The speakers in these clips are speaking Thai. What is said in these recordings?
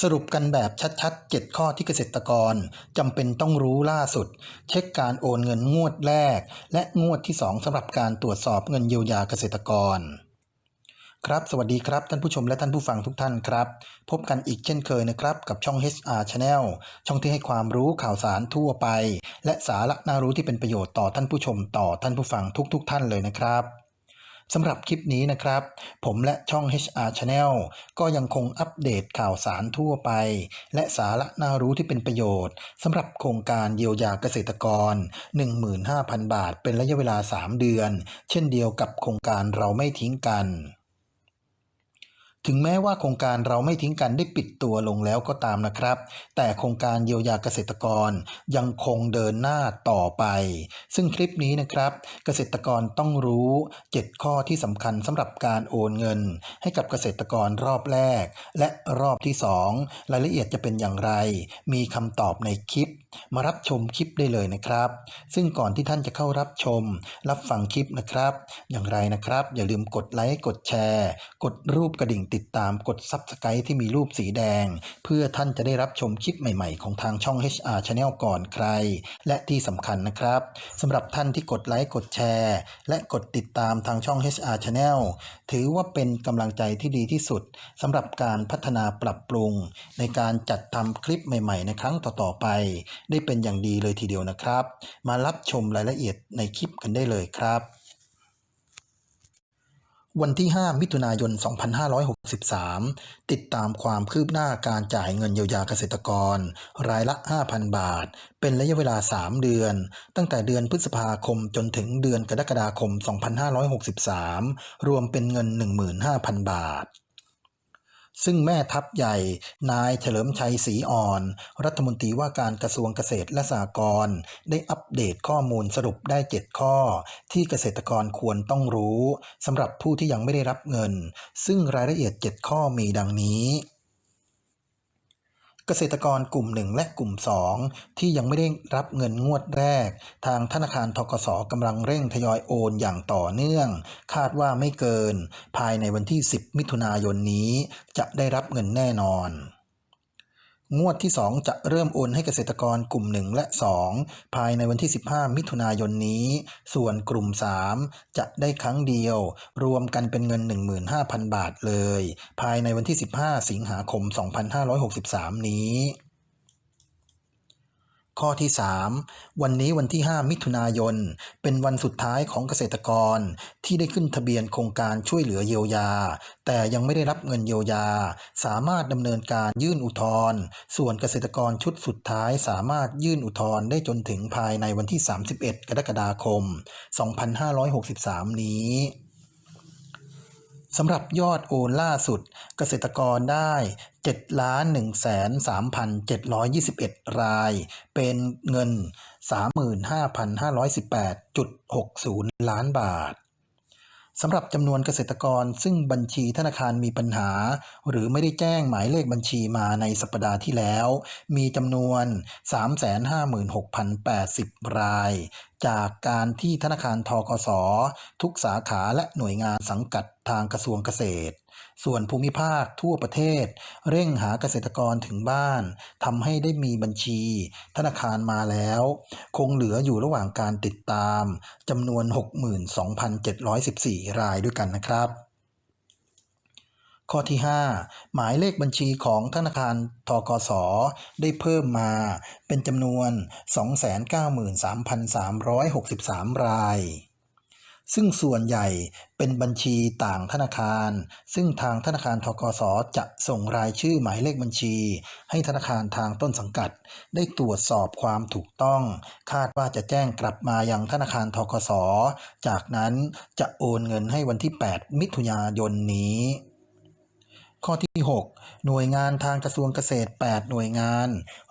สรุปกันแบบชัดๆ 7 ข้อที่เกษตรกรจำเป็นต้องรู้ล่าสุด เช็คการโอนเงินงวดแรก และงวดที่ 2สำหรับการตรวจสอบเงินเยียวยาเกษตรกร ครับสวัสดีครับ ท่านผู้ชมและท่านผู้ฟังทุกท่านครับ พบกันอีกเช่นเคยนะครับ กับช่อง HR Channel ช่องที่ให้ความรู้ข่าวสารทั่วไป และสาระน่ารู้ที่เป็นประโยชน์ต่อท่านผู้ชมต่อท่านผู้ฟังทุกๆทท่านเลยนะครับ สำหรับคลิปนี้นะครับ ผมและช่อง HR Channel ก็ยังคงอัปเดตข่าวสารทั่วไป และสาระน่ารู้ที่เป็นประโยชน์สำหรับโครงการเยียวยาเกษตรกร 15,000 บาท เป็นระยะเวลา 3 เดือน เช่นเดียวกับโครงการเราไม่ทิ้งกัน ถึงแม้ว่าโครงการเราไม่ทิ้งกันได้ปิดตัวลงแล้วก็ตามนะครับ แต่โครงการเยียวยาเกษตรกรยังคงเดินหน้าต่อไป ซึ่งคลิปนี้นะครับ เกษตรกรต้องรู้ 7 ข้อที่สำคัญสำหรับการโอนเงิน ให้กับเกษตรกรรอบแรก และรอบที่ 2 รายละเอียดจะเป็นอย่างไร มีคำตอบในคลิป มารับชมคลิปได้เลยนะครับ ซึ่งก่อนที่ท่านจะเข้ารับชม รับฟังคลิปนะครับ อย่างไรนะครับ อย่าลืมกดไลค์กดแชร์ กดรูปกระดิ่งติดตามกด Subscribe ที่มีรูปสีแดง เพื่อท่านจะได้รับชมคลิปใหม่ๆ ของทางช่อง HR Channel ก่อนใคร และที่สำคัญนะครับสำหรับท่านที่กดไลค์กดแชร์ และกดติดตามทางช่อง HR Channel ถือว่าเป็นกำลังใจที่ดีที่สุดสำหรับการพัฒนาปรับปรุง ในการจัดทำคลิปใหม่ๆ ในครั้งต่อๆไป ได้เป็นอย่างดีเลยทีเดียวนะครับ มารับชมรายละเอียดในคลิปกันได้เลยครับวันที่ 5 มิถุนายน 2563 ติดตามความคืบหน้าการจ่ายเงินเยียวยาเกษตรกร รายละ 5,000 บาท เป็นระยะเวลา 3 เดือน ตั้งแต่เดือนพฤษภาคมจนถึงเดือนกรกฎาคม 2563 รวมเป็นเงิน 15,000 บาท ซึ่งแม่ทัพใหญ่ นายเฉลิมชัยศรีอ่อน รัฐมนตรีว่าการกระทรวงเกษตรและสหกรณ์ได้อัปเดตข้อมูลสรุปได้ 7 ข้อ ที่เกษตรกรควรต้องรู้สำหรับผู้ที่ยังไม่ได้รับเงิน ซึ่งรายละเอียด 7 ข้อมีดังนี้ เกษตรกรกลุ่ม 1 และกลุ่ม 2 ที่ยังไม่ได้รับเงินงวดแรก ทางธนาคารทกสกำลังเร่งทยอยโอนอย่างต่อเนื่อง คาดว่าไม่เกิน ภายในวันที่ 10 มิถุนายนนี้ จะได้รับเงินแน่นอน งวดที่ 2 จะเริ่มโอนให้เกษตรกรกลุ่ม 1 และ 2 ภายในวันที่ 15 มิถุนายนนี้ ส่วนกลุ่ม 3 จะได้ครั้งเดียว รวมกันเป็นเงิน 15,000 บาทเลย ภายในวันที่ 15 สิงหาคม 2563 นี้ ข้อที่ 3 วันนี้วันที่ 5 มิถุนายน เป็นวันสุดท้ายของเกษตรกร ที่ได้ขึ้นทะเบียนโครงการช่วยเหลือเยียวยา แต่ยังไม่ได้รับเงินเยียวยา สามารถดำเนินการยื่นอุทธรณ์ส่วนเกษตรกรชุดสุดท้ายสามารถยื่นอุทธรณ์ได้จนถึงภายในวันที่ 31 กรกฎาคม 2563 นี้สำหรับยอดโอนล่าสุด เกษตรกรได้ 7 1 3 7 2 1 ราย เป็นเงิน 35,518.60 ล้านบาทสำหรับจำนวนเกษตรกรซึ่งบัญชีธนาคารมีปัญหา หรือไม่ได้แจ้งหมายเลขบัญชีมาในสัปดาห์ที่แล้ว มีจำนวน 356,080 ราย จากการที่ธนาคารทกส ทุกสาขาและหน่วยงานสังกัดทางกระทรวงเกษตร ส่วนภูมิภาคทั่วประเทศ เร่งหาเกษตรกรถึงบ้านทำให้ได้มีบัญชี ธนาคารมาแล้ว คงเหลืออยู่ระหว่างการติดตามจำนวน 62,714 รายด้วยกันนะครับข้อที่ 5 หมายเลขบัญชีของธนาคารทกส ได้เพิ่มมาเป็นจำนวน 293,363 ราย ซึ่งส่วนใหญ่เป็นบัญชีต่างธนาคาร ซึ่งทางธนาคารทกสจะส่งรายชื่อหมายเลขบัญชี ให้ธนาคารทางต้นสังกัด ได้ตรวจสอบความถูกต้อง คาดว่าจะแจ้งกลับมายังธนาคารทกสจากนั้นจะโอนเงินให้วันที่ 8 มิถุนายนนี้ข้อที่ 6 หน่วยงานทางกระทรวงเกษตร 8 หน่วยงาน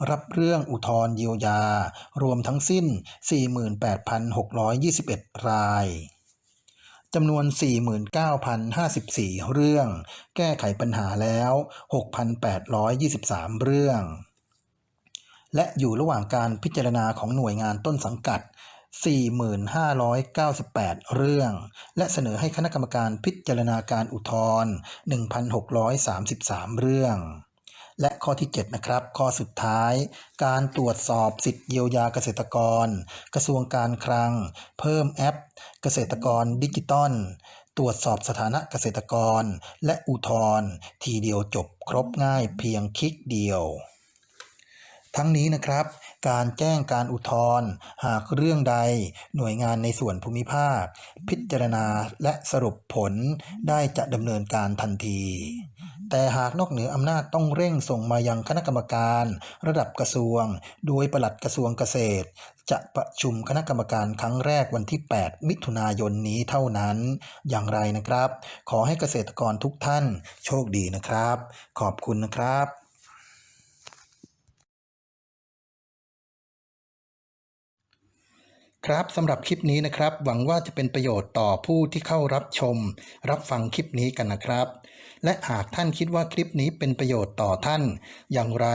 รับเรื่องอุทธรณ์เยียวยา รวมทั้งสิ้น 48,621 ราย จำนวน 49,054 เรื่อง แก้ไขปัญหาแล้ว 6,823 เรื่อง และอยู่ระหว่างการพิจารณาของหน่วยงานต้นสังกัด 4,598 เรื่อง และเสนอให้คณะกรรมการพิจารณาการอุทธรณ์1,633 เรื่อง และข้อที่ 7 นะครับ ข้อสุดท้าย การตรวจสอบสิทธิเยียวยาเกษตรกร กระทรวงการคลัง เพิ่มแอป เกษตรกรดิจิตอลตรวจสอบสถานะเกษตรกร และอุทธรณ์ทีเดียวจบครบง่ายเพียงคลิกเดียว ทั้งนี้นะครับ การแจ้งการอุทธรณ์หากเรื่องใดหน่วยงานในส่วนภูมิภาค พิจารณาและสรุปผลได้จะดำเนินการทันที แต่หากนอกเหนืออำนาจต้องเร่งส่งมายังคณะกรรมการ ระดับกระทรวง โดยปลัดกระทรวงเกษตร จะประชุมคณะกรรมการครั้งแรกวันที่ 8 มิถุนายนนี้เท่านั้น อย่างไรนะครับ ขอให้เกษตรกรทุกท่านโชคดีนะครับ ขอบคุณนะครับ ครับสำหรับคลิปนี้นะครับ หวังว่าจะเป็นประโยชน์ต่อผู้ที่เข้ารับชม รับฟังคลิปนี้กันนะครับ และหากท่านคิดว่าคลิปนี้เป็นประโยชน์ต่อท่าน อย่างไร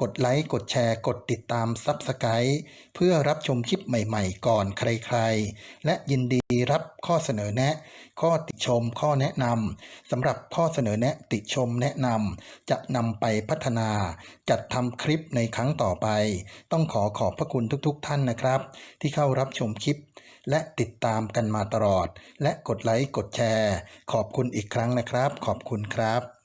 กดไลค์กดแชร์ กดติดตามซับสไครต์เพื่อรับชมคลิปใหม่ๆ ก่อนใครๆ และยินดีรับข้อเสนอแนะ ข้อติชมข้อแนะนำสำหรับข้อเสนอแนะติชมแนะนำจะนำไปพัฒนา จัดทำคลิปในครั้งต่อไป ต้องขอขอบพระคุณทุกๆ ท่านนะครับ ที่เข้ารับชมคลิป และติดตามกันมาตลอด และกดไลค์กดแชร์ ขอบคุณอีกครั้งนะครับ ขอบคุณครับ